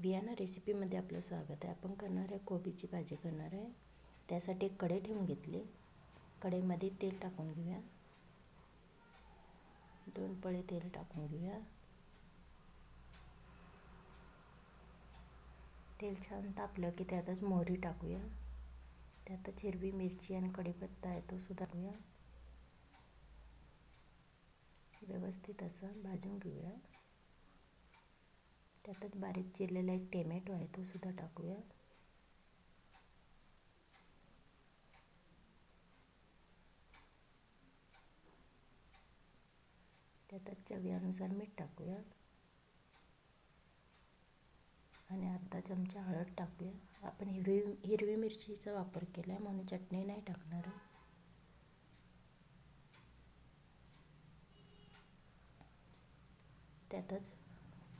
बियाणा रेसिपीमध्ये आपलं स्वागत आहे. आपण करणार आहे कोबीची भाजी करणार आहे. त्यासाठी एक कढई ठेवून घेतली. कढईमध्ये तेल टाकून घेऊया. दोन पळे तेल टाकून घेऊया. तेल छान तापलं की त्यातच मोहरी टाकूया. त्यातच हिरवी मिरची आणि कढीपत्ता आहे तो सुद्धा टाकूया. व्यवस्थित असं भाजून घेऊया. त्यातच बारीक चिरलेला एक टेमॅटो आहे तो सुद्धा टाकूया. त्यातच चवीनुसार मीठ टाकूया. आणि अर्धा चमचा हळद टाकूया. आपण हिरवी हिरवी मिरचीचा वापर केला आहे म्हणून चटणी नाही टाकणार. त्यातच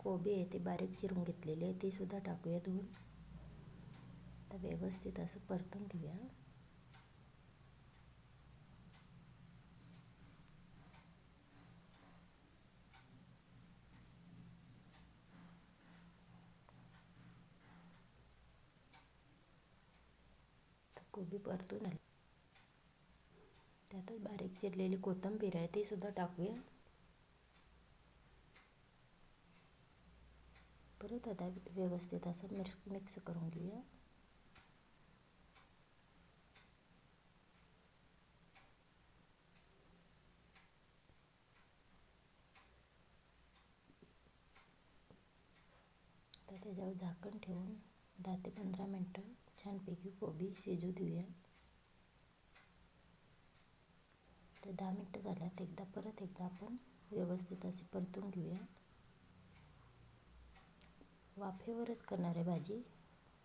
कोबी आहे ती बारीक चिरून घेतलेली आहे ती सुद्धा टाकूया धुवून. तर व्यवस्थित असं परतून घेऊया. कोबी परतून आली. त्यातच बारीक चिरलेली कोथिंबीर आहे ती सुद्धा टाकूया. परत आता व्यवस्थित असं मिक्स मिक्स करून घेऊया. तर त्याच्यावर झाकण ठेवून दहा ते पंधरा मिनटं छानपैकी कोबी शिजू देऊया. तर दहा मिनटं झाल्यात. एकदा परत एकदा आपण व्यवस्थित असे परतून घेऊया. वाफेवरच करणार आहे भाजी.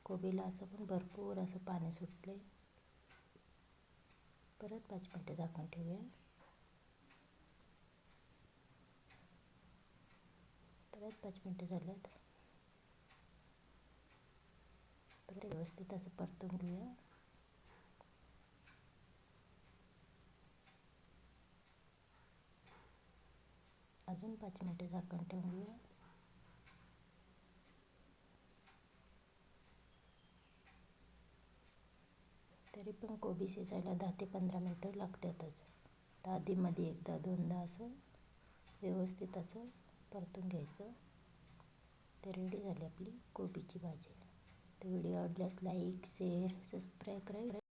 कोबीला असं पण भरपूर असं पाणी सुटले परत पाच मिनटं झाकून ठेवूया. परत पाच मिनटं झाल्यात. परत व्यवस्थित असं परतून घेऊया. अजून पाच मिनटं झाकण ठेवून घेऊया. तरी पण कोबी शिजायला दहा ते पंधरा मिनटं लागतातच. तर आधीमध्ये एकदा दोनदा असं व्यवस्थित असं परतून घ्यायचं. तर रेडी झाली आपली कोबीची भाजी. तर व्हिडिओ आवडल्यास लाईक शेअर सबस्क्राईब करा.